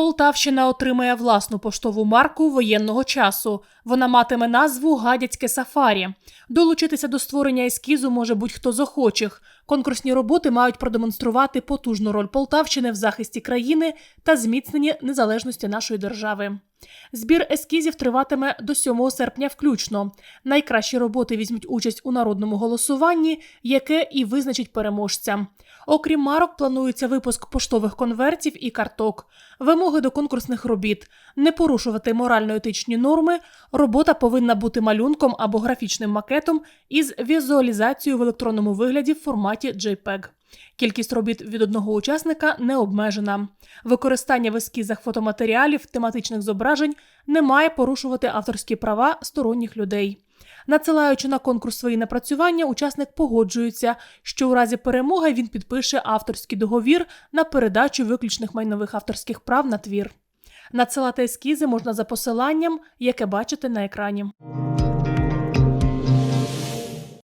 Полтавщина отримає власну поштову марку воєнного часу. Вона матиме назву Гадяцьке сафарі. Долучитися до створення ескізу може будь-хто з охочих. Конкурсні роботи мають продемонструвати потужну роль Полтавщини в захисті країни та зміцненні незалежності нашої держави. Збір ескізів триватиме до 7 серпня включно. Найкращі роботи візьмуть участь у народному голосуванні, яке і визначить переможця. Окрім марок, планується випуск поштових конвертів і карток. Вимоги до конкурсних робіт не порушувати морально-етичні норми. Робота повинна бути малюнком або графічним макетом із візуалізацією в електронному вигляді в форматі JPEG. Кількість робіт від одного учасника не обмежена. Використання в ескізах фотоматеріалів, тематичних зображень не має порушувати авторські права сторонніх людей. Надсилаючи на конкурс свої напрацювання, учасник погоджується, що у разі перемоги він підпише авторський договір на передачу виключних майнових авторських прав на твір. Надсилати ескізи можна за посиланням, яке бачите на екрані.